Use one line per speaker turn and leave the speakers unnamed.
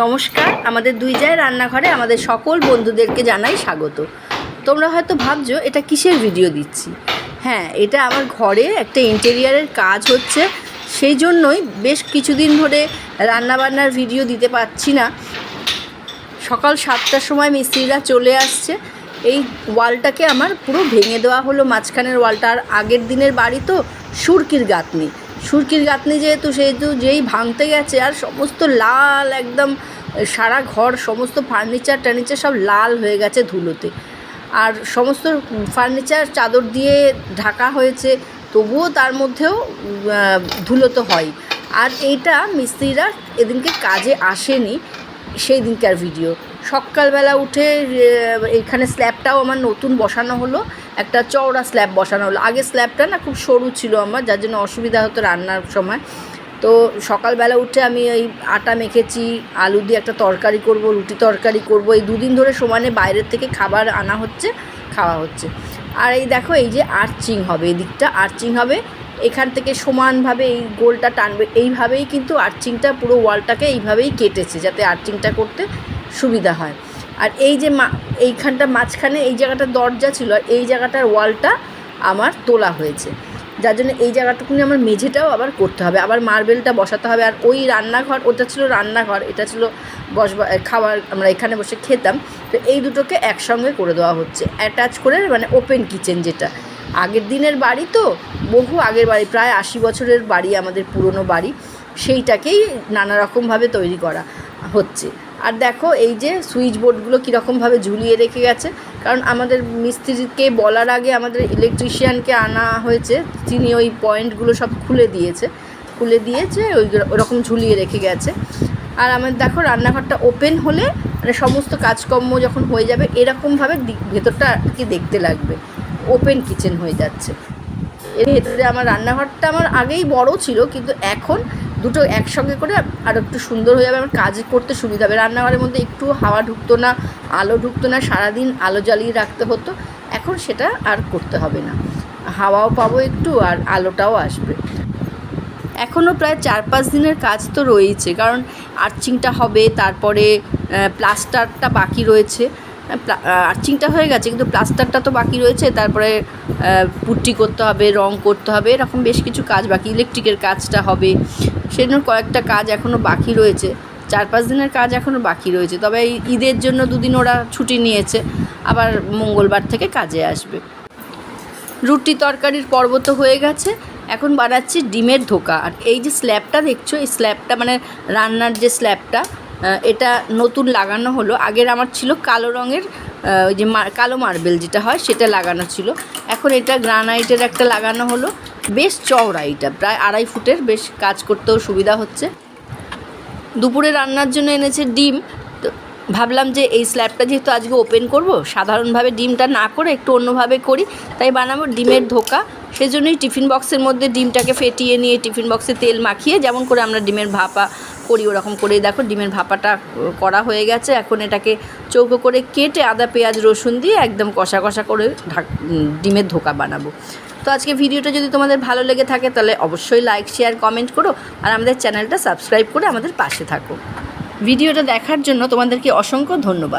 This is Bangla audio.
নমস্কার, আমাদের দুই জায় রান্নাঘরে আমাদের সকল বন্ধুদেরকে জানাই স্বাগত। তোমরা হয়তো ভাবছ, এটা কিসের ভিডিও দিচ্ছি? হ্যাঁ এটা আমার ঘরে একটা ইন্টেরিয়ারের কাজ হচ্ছে, সেই জন্যই বেশ কিছুদিন ধরে রান্নাবান্নার ভিডিও দিতে পারছি না। সকাল সাতটার সময় মিস্ত্রিরা চলে আসছে। এই ওয়ালটাকে আমার পুরো ভেঙে দেওয়া হলো, মাঝখানের ওয়ালটা। আর আগের দিনের বাড়ি তো সুরকির গাঁথনি। সুরকির গাঁথনি যেহেতু, সেহেতু যেই ভাঙতে গেছে আর সমস্ত লাল একদম সারা ঘর, সমস্ত ফার্নিচার টার্নিচার সব লাল হয়ে গেছে ধুলোতে। আর সমস্ত ফার্নিচার চাদর দিয়ে ঢাকা হয়েছে, তবুও তার মধ্যেও ধুলো তো হয়। আর এইটা মিস্ত্রিরা এদিনকে কাজে আসেনি, সেই দিনকার ভিডিও সকালবেলা উঠে এইখানে স্ল্যাবটাও আমার নতুন বসানো হলো। একটা চওড়া স্ল্যাব বসানো হলো। আগে স্ল্যাবটা না খুব সরু ছিল আমার, যার জন্য অসুবিধা হতো রান্নার সময়। তো সকালবেলা উঠে আমি ওই আটা মেখেছি, আলু দিয়ে একটা তরকারি করব, রুটি তরকারি করব। এই দুদিন ধরে সমানে বাইরের থেকে খাবার আনা হচ্ছে, খাওয়া হচ্ছে। আর এই দেখো, এই যে আর্চিং হবে, এই দিকটা আর্চিং হবে। এখান থেকে সমানভাবে এই গোলটা টানবে। এইভাবেই কিন্তু আর্চিংটা পুরো ওয়ালটাকে এইভাবেই কেটেছে, যাতে আর্চিংটা করতে সুবিধা হয়। আর এই যে মা, এইখানটা মাঝখানে এই জায়গাটা দরজা ছিল আর এই জায়গাটার ওয়ালটা আমার তোলা হয়েছে। যার জন্য এই জায়গাটুকুনি আমার মেঝেটাও আবার করতে হবে। আবার মার্বেলটা বসাতে হবে। আর ওই রান্নাঘর, ওটা ছিল রান্নাঘর, এটা ছিল বসবা খাবার আমরা এখানে বসে খেতাম। তো এই দুটোকে একসঙ্গে করে দেওয়া হচ্ছে। অ্যাটাচ করে মানে ওপেন কিচেন যেটা। আগের দিনের বাড়ি তো, বহু আগের বাড়ি, প্রায় আশি বছরের বাড়ি, আমাদের পুরনো বাড়ি, সেইটাকেই নানা রকমভাবে তৈরি করা হচ্ছে। আর দেখো এই যে সুইচ বোর্ডগুলো কীরকমভাবে ঝুলিয়ে রেখে গেছে। কারণ আমাদের মিস্ত্রিকে বলার আগে আমাদের ইলেকট্রিশিয়ানকে আনা হয়েছে, তিনি ওই পয়েন্টগুলো সব খুলে দিয়েছে। খুলে দিয়েছে, ওই ওরকম ঝুলিয়ে রেখে গেছে। আর আমার দেখো রান্নাঘরটা ওপেন হলে মানে সমস্ত কাজকর্ম যখন হয়ে যাবে, এরকমভাবে ভেতরটা আর কি দেখতে লাগবে। ওপেন কিচেন হয়ে যাচ্ছে। এর ভেতরে আমার রান্নাঘরটা আমার আগেই বড় ছিল, কিন্তু এখন দুটো একসঙ্গে করে আর একটু সুন্দর হয়ে যাবে। আমার কাজ করতে সুবিধা হবে। রান্নাঘরের মধ্যে একটু হাওয়া ঢুকতো না, আলো ঢুকতো না, সারাদিন আলো জ্বালিয়ে রাখতে হতো। এখন সেটা আর করতে হবে না। হাওয়াও পাবো একটু আর আলোটাও আসবে। এখনও প্রায় চার পাঁচ দিনের কাজ তো রয়েছে কারণ আর্চিংটা হবে, তারপরে প্লাস্টারটা বাকি রয়েছে। আর্চিংটা হয়ে গেছে, কিন্তু প্লাস্টারটা তো বাকি রয়েছে। তারপরে পুট্টি করতে হবে, রং করতে হবে, এরকম বেশ কিছু কাজ বাকি। ইলেকট্রিকের কাজটা হবে। সেজন্য কয়েকটা কাজ এখনও বাকি রয়েছে। চার পাঁচ দিনের কাজ এখনও বাকি রয়েছে। তবে এই ঈদের জন্য দুদিন ওরা ছুটি নিয়েছে। আবার মঙ্গলবার থেকে কাজে আসবে। রুটি তরকারির পর্ব তো হয়ে গেছে। এখন বানাচ্ছি ডিমের ধোকা। আর এই যে স্ল্যাবটা দেখছ, এই স্ল্যাবটা মানে রান্নার যে স্ল্যাবটা এটা নতুন লাগানো হলো। আগের আমার ছিল কালো রঙের ওই যে কালো মার্বেল যেটা হয়, সেটা লাগানো ছিল। এখন এটা গ্রানাইটের একটা লাগানো হলো। বেশ চওড়া এটা। প্রায় আড়াই ফুটের বেশ কাজ করতেও সুবিধা হচ্ছে। দুপুরে রান্নার জন্য এনেছে ডিম। তো ভাবলাম যে এই স্ল্যাবটা যেহেতু আজকে ওপেন করব, সাধারণভাবে ডিমটা না করে একটু অন্যভাবে করি, তাই বানাবো ডিমের ধোকা। সেজন্যই টিফিন বক্সের মধ্যে ডিমটাকে ফেটিয়ে নিয়ে টিফিন বক্সে তেল মাখিয়ে যেমন করে আমরা ডিমের ভাপা করি, ওরকম করে দেখো ডিমের ভাপাটা করা হয়ে গেছে। এখন এটাকে চৌকো করে কেটে আদা, পেঁয়াজ, রসুন দিয়ে একদম কষা কষা করে ঢাক ডিমের ধোকা বানাবো। তো আজকে ভিডিওটা যদি তোমাদের ভালো লেগে থাকে, তাহলে অবশ্যই লাইক শেয়ার কমেন্ট করো আর আমাদের চ্যানেলটা সাবস্ক্রাইব করে আমাদের পাশে থাকো। ভিডিওটা দেখার জন্য তোমাদেরকে অসংখ্য ধন্যবাদ।